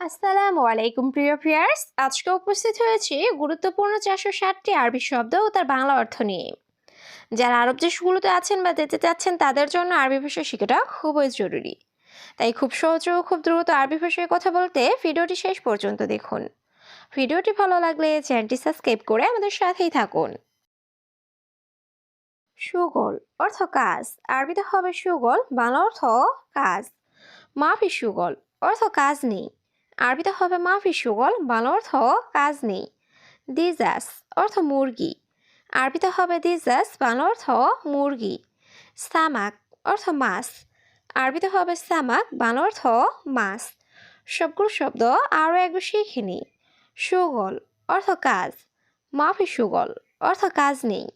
আসসালামু আলাইকুম, প্রিয় প্রিয়ার্স আজকে উপস্থিত হয়েছি গুরুত্বপূর্ণ চারশো ষাটটি আরবি শব্দ ও তার বাংলা অর্থ নিয়ে। যারা আরব দেশগুলোতে আছেন বা যেতে চাচ্ছেন, তাদের জন্য আরবি ভাষা শেখাটা খুবই জরুরি। তাই খুব সহজ ও খুব দ্রুত আরবি ভাষায় কথা বলতে ভিডিওটি শেষ পর্যন্ত দেখুন। ভিডিওটি ভালো লাগলে চ্যানেলটি সাবস্ক্রাইব করে আমাদের সাথেই থাকুন। সুগল অর্থ কাজ। আরবিতে হবে সুগল, বাংলা অর্থ কাজ। মাফি সুগল অর্থ কাজ নেই। আরবিতে হবে মাফি সুগল, বাংলা অর্থ কাজ নেই। দিজাস অর্থ মুরগি। আরবিতে হবে দিজাস, বাংলা অর্থ মুরগি। সামাক অর্থ মাছ। আরবিতে হবে সামাক, বাংলা অর্থ মাছ। সবগুলো শব্দ আরও একবার শিখে নিই। সুগল অর্থ কাজ। মাফি সুগল অর্থ কাজ নেই।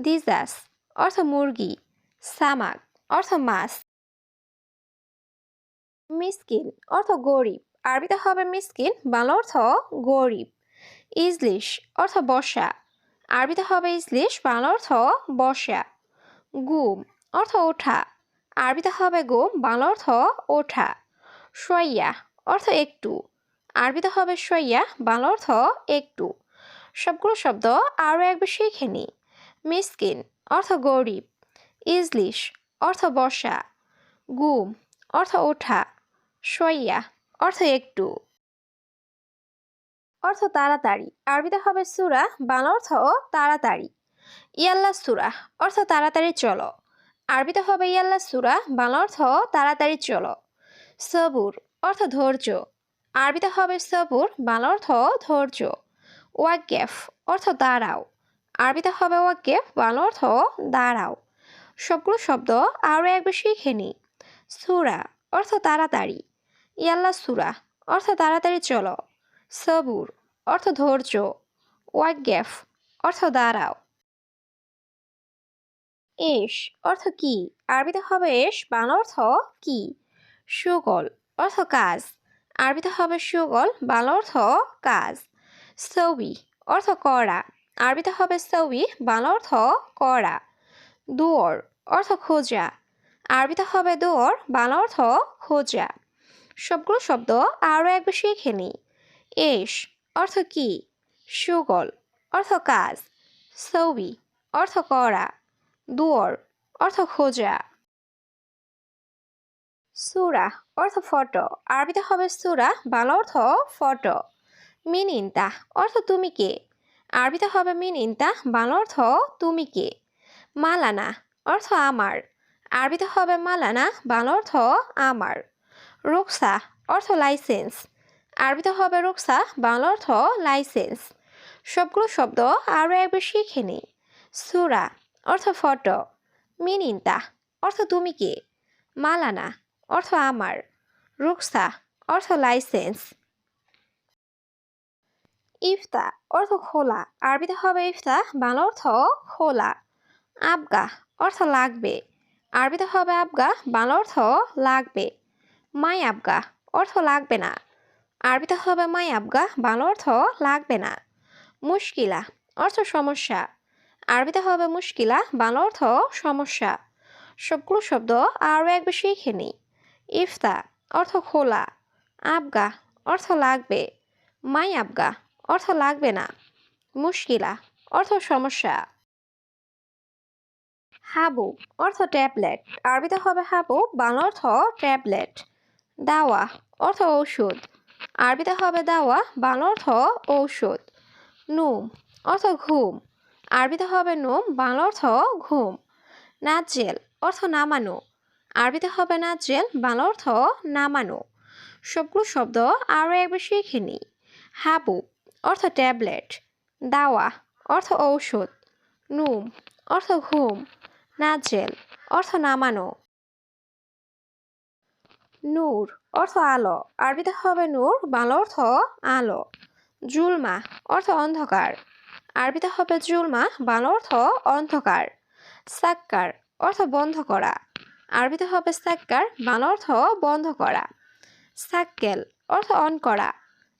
দিজাস অর্থ মুরগি। সামাক অর্থ মাছ। মিসকিন অর্থ গরিব। আরবিতে হবে মিসকিন, বাংলা অর্থ গরিব। ইজলিশ অর্থ বসা। আরবিতে হবে ইজলিশ, বাংলা অর্থ বসা। গুম অর্থ ওঠা। আরবিতে হবে গুম, বাংলা অর্থ ওঠা। সইয়া অর্থ একটু। আরবিতে হবে সইয়া বাংলা অর্থ একটু। সবগুলো শব্দ আরও একবার শিখে নিই মিসকিন অর্থ গরিব। ইজলিশ অর্থ বসা। গুম অর্থ ওঠা। সইয়া অর্থ একটু। অর্থ তাড়াতাড়ি। আরবিতে হবে সুরা, বাংলা অর্থ তাড়াতাড়ি। ইয়াল্লা সুরা, অর্থ তাড়াতাড়ি চলো। আরবিতে হবে ইয়াল্লা সুরা, বাংলা অর্থ তাড়াতাড়ি চলো। সবুর, অর্থ ধৈর্য। আরবিতে হবে সবুর, বাংলা অর্থ ধৈর্য। ওয়াকেফ অর্থ দাঁড়াও। আরবিতে হবে ওয়াকেফ বাংলা অর্থ দাঁড়াও। সবগুলো শব্দ আরও এক শিখে নিই সুরা, অর্থ তাড়াতাড়ি। ইয়াল্লা সুরা, অর্থ তাড়াতাড়ি চলো। সবুর, অর্থ ধৈর্য। ওয়াগ্যাফ অর্থ দাঁড়াও। এস অর্থ কি? আরবিতে হবে এস বাংলা অর্থ কি? সুগল, অর্থ কাজ। আরবিতে হবে সুগল, বাংলা অর্থ কাজ। সৌবি, অর্থ করা। আরবিতে হবে সৌবি, বাংলা অর্থ করা। দুয়ার, অর্থ খোঁজা। আরবিতে হবে দুয়ার, বাংলা অর্থ খোঁজা। সবগুলো শব্দ আরও একবার শিখে নিই। এস, অর্থ কি? সুগল, অর্থ কাজ। সৌবি, অর্থ করা। দুয়ার, অর্থ খোঁজা। সুরা, অর্থ ফটো। আরবিতে হবে সুরা, বাংলা অর্থ ফটো। মিন ইন্তা অর্থ তুমি কে? আরবিতে হবে মিন ইন্তা বাংলা অর্থ তুমি কে? মালানা, অর্থ আমার। আরবিতে হবে মালানা, বাংলা অর্থ আমার। রুকসা, অর্থ লাইসেন্স। আরবিতে হবে রুকসা, বাংলা অর্থ লাইসেন্স। সবগুলো শব্দ আরও একবার শিখে নিই সুরা, অর্থ ফটো। মিনিন্তা অর্থ তুমি কে? মালানা, অর্থ আমার। রুকসা, অর্থ লাইসেন্স। ইফতা, অর্থ খোলা। আরবিতে হবে ইফতা, বাংলা অর্থ খোলা। আবগা, অর্থ লাগবে। আরবিতে হবে আবগা, বাংলা অর্থ লাগবে। মাই আবগা, অর্থ লাগবে না। আরবিতে হবে মাই আবগা, বাংলা অর্থ লাগবে না। মুশকিলা, অর্থ সমস্যা। আরবিতে হবে মুশকিলা, বাংলা অর্থ সমস্যা। সবগুলো শব্দ আরও একবার শিখে নিই। ইফতা, অর্থ খোলা। আবগা, অর্থ লাগবে। মাই আবগা, অর্থ লাগবে না। মুশকিলা, অর্থ সমস্যা। হাবু, অর্থ ট্যাবলেট। আরবিতে হবে হাবু, বাংলা অর্থ ট্যাবলেট। দাওয়া অর্থ ঔষধ। আরবিতে হবে দাওয়া, বাংলা অর্থ ঔষধ। নুম অর্থ ঘুম। আরবিতে হবে নুম, বাংলা অর্থ ঘুম। নাজেল অর্থ নামানো। আরবিতে হবে নাজেল, বাংলা অর্থ নামানো। সবগুলো শব্দ আরও একবার শিখে নিই। হাবু অর্থ ট্যাবলেট। দাওয়া অর্থ ঔষধ। নুম অর্থ ঘুম। নাজেল অর্থ নামানো। নূর, অর্থ আলো। আরবিতে হবে নূর, বাংলা অর্থ আলো। জুলমা, অর্থ অন্ধকার। আরবিতে হবে জুলমা, বাংলা অর্থ অন্ধকার। সাক্কার, অর্থ বন্ধ করা। আরবিতে হবে সাক্কার, বাংলা অর্থ বন্ধ করা। সাক্কেল, অর্থ অন করা।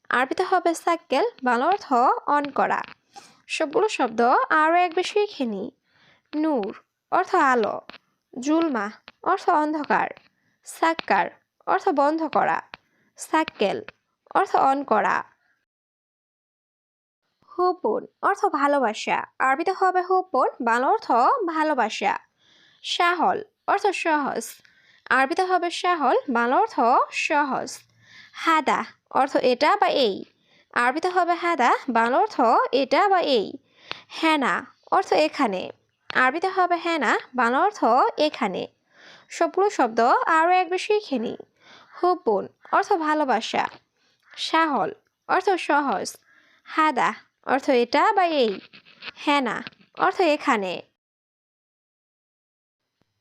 আরবিতে হবে সাক্কেল, বাংলা অর্থ অন করা। সবগুলো শব্দ আরও একবার শিখে নিই। নূর, অর্থ আলো। জুলমা, অর্থ অন্ধকার। সাক্কার অর্থ বন্ধ করা। সাক্কেল অর্থ অন করা। হুপন, অর্থ ভালোবাসা। আরবিতে হবে হুপন, বাংলা অর্থ ভালোবাসা। সাহল, অর্থ সহজ। আরবিতে হবে সাহল, বাংলা অর্থ সহজ। হাদা, অর্থ এটা বা এই। আরবিতে হবে হাদা, বাংলা অর্থ এটা বা এই। হেনা, অর্থ এখানে। আরবিতে হবে হেনা, বাংলা অর্থ এখানে। সবগুলো শব্দ আরও একবার শিখে নিই হুপন অর্থ ভালোবাসা। সাহল, অর্থ সহজ। হাদা, অর্থ এটা বা এই। হেনা, অর্থ এখানে।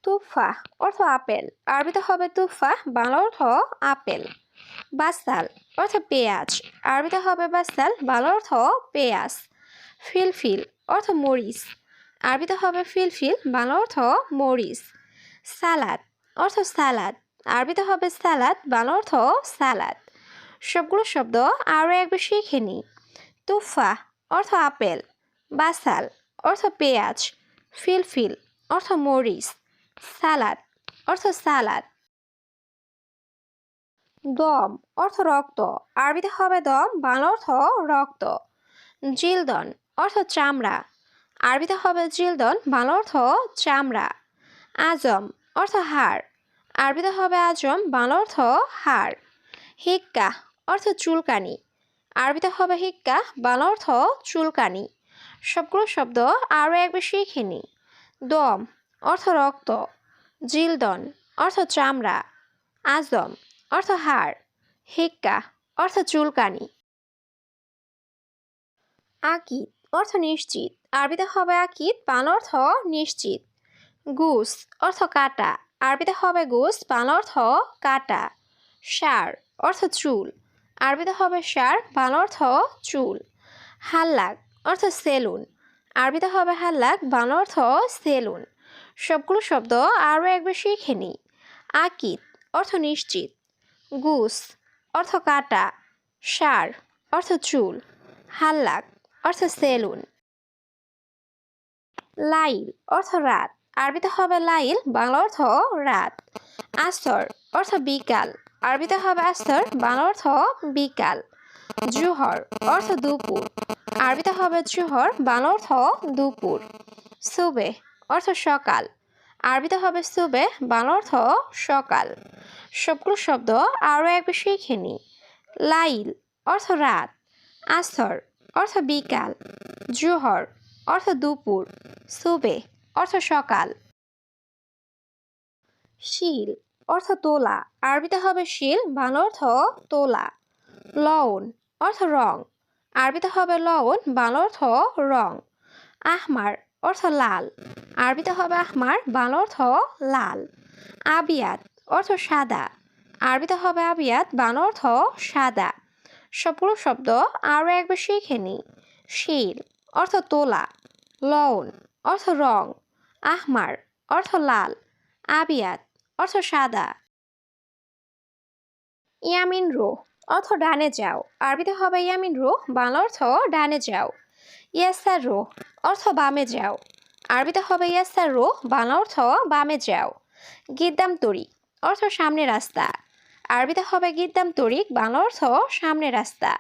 তুফা, অর্থ আপেল। আরবিতে হবে তুফা, বাংলা অর্থ আপেল। বাসাল, অর্থ পেঁয়াজ। আরবিতে হবে বাসাল, বাংলা অর্থ পেঁয়াজ। ফিলফিল, অর্থ মরিচ। আরবিতে হবে ফিলফিল, বাংলা অর্থ মরিচ। সালাদ, অর্থ সালাদ। আরবিতে হবে সালাদ বাংলা অর্থ সালাদ সবগুলো শব্দ আরও একবার শিখে নিই। তুফা অর্থ আপেল, বাসাল অর্থ পেঁয়াজ, ফিলফিল অর্থ মরিচ সালাদ অর্থ সালাদ দম অর্থ রক্ত, আরবিতে হবে দম, বাংলা অর্থ রক্ত। জিলদন অর্থ চামড়া, আরবিতে হবে জিলদন, বাংলা অর্থ চামড়া। আজম অর্থ হাড় আরবিতে হবে আজম, বাংলা অর্থ হাড় হিক্কা, অর্থ চুলকানি। আরবিতে হবে হিক্কা, বাংলা অর্থ চুলকানি। সবগুলো শব্দ আরও একবার শিখে নিই দম, অর্থ রক্ত। জিলদন, অর্থ চামড়া। আজম, অর্থ হাড় হিক্কা, অর্থ চুলকানি। আকিদ, অর্থ নিশ্চিত। আরবিতে হবে আকিদ, বাংলা অর্থ নিশ্চিত। গুস, অর্থ কাটা। আরবিতে হবে গুস বাংলা অর্থ কাটা। সার অর্থ চুল। আরবিতে হবে সার, বাংলা অর্থ চুল। হাল্লাক অর্থ সেলুন। আরবিতে হবে হাল্লাক, বাংলা অর্থ সেলুন। সবগুলো শব্দ আরও একবার শিখে নিই। আকিদ অর্থ নিশ্চিত। গুস অর্থ কাটা। সার অর্থ চুল। হাল্লাক অর্থ সেলুন। লাইল অর্থ রাত। আরবিতে হবে লাইল, বাংলা অর্থ রাত। আস্তর, অর্থ বিকাল। আরবিতে হবে আস্তর, বাংলা অর্থ বিকাল। জুহর, অর্থ দুপুর। আরবিতে হবে জুহর, বাংলা অর্থ দুপুর। সুবে, অর্থ সকাল। আরবিতে হবে সুবে, বাংলা অর্থ সকাল। সবগুলো শব্দ আরও এক শিখে নিই। লাইল, অর্থ রাত। আস্তর, অর্থ বিকাল। জুহর, অর্থ দুপুর। সুবে অর্থ সকাল। শিল, অর্থ তোলা। আরবিতে হবে শিল, বাংলা অর্থ তোলা। লউন অর্থ রং। আরবিতে হবে লউন বাংলা অর্থ রং। আহমার, অর্থ লাল। আরবিতে হবে আহমার, বাংলা অর্থ লাল। আবিয়াত, অর্থ সাদা। আরবিতে হবে আবিয়াত, বাংলা অর্থ সাদা। সবগুলো শব্দ আরও একবার শিখে নিই শিল, অর্থ তোলা। লউন অর্থ রং। আহমার, অর্থ লাল। আবিয়াত অর্থ সাদা। ইয়ামিন রো, অর্থ ডানে যাও। আরবিতে হবে ইয়ামিন রো, বাংলা অর্থ ডানে যাও। ইয়াসার রো, অর্থ বামে যাও। আরবিতে হবে ইয়াসার রো, বাংলা অর্থ বামে যাও। গিদ্দাম তরি, অর্থ সামনে রাস্তা। আরবিতে হবে গিদ্দাম তরিক বাংলা অর্থ সামনে রাস্তা।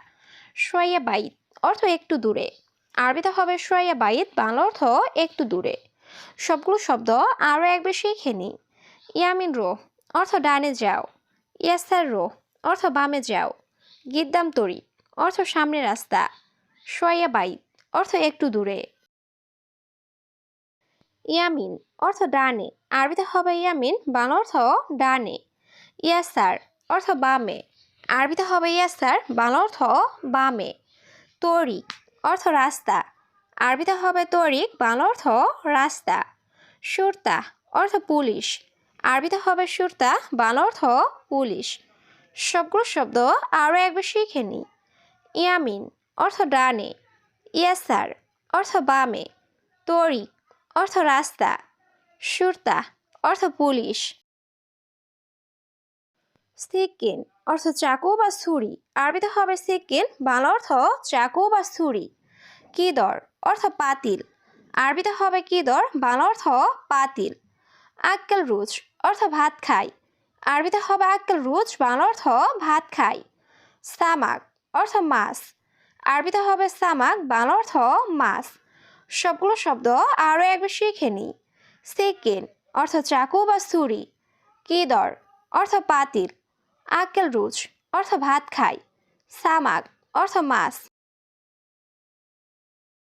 সোয়াইয়া বাইত, অর্থ একটু দূরে। আরবিতে হবে সোয়াইয়া বাইত, বাংলা অর্থ একটু দূরে। সবগুলো শব্দ আরও একবার শিখে নিই। ইয়ামিন রো, অর্থ ডানে যাও। ইয়াসার রো, অর্থ বামে যাও। গিদ্দাম তরি, অর্থ সামনে রাস্তা। সোয়াইয়া বাইত, অর্থ একটু দূরে। ইয়ামিন, অর্থ ডানে। আরবিতে হবে ইয়ামিন বাংলা অর্থ ডানে। ইয়াসার অর্থ বামে। আরবিতে হবে ইয়াসার বাংলা অর্থ বামে। তরিক অর্থ রাস্তা। আরবিতে হবে তরিক, বাংলা অর্থ রাস্তা, সুরতা অর্থ পুলিশ। আরবিতে হবে সুরতা, বাংলা অর্থ পুলিশ। সবগুলো শব্দ আরও একবার শিখে নিই ইয়ামিন অর্থ ডানে, ইয়াসার অর্থ বামে, তরিক অর্থ রাস্তা, সুরতা অর্থ পুলিশ। সিকিন অর্থ চাকু বা ছুরি। আরবিতে হবে সিকিন বাংলা অর্থ চাকু বা ছুরি। কিদর অর্থ পাতিল আরবিতে হবে কিদর বাংলা অর্থ পাতিল আক্কেল রুচ অর্থ ভাত খাই। আরবিতে হবে আক্কেল রুচ বাংলা অর্থ ভাত খাই। সামাক, অর্থ মাছ। আরবিতে হবে সামাক, বাংলা অর্থ মাছ। সবগুলো শব্দ আরও একবার শিখে নিই। সেকেন্ড, অর্থ চাকু বা ছুরি। কিদর অর্থ পাতিল আক্কেল রুচ অর্থ ভাত খাই। সামাক, অর্থ মাছ।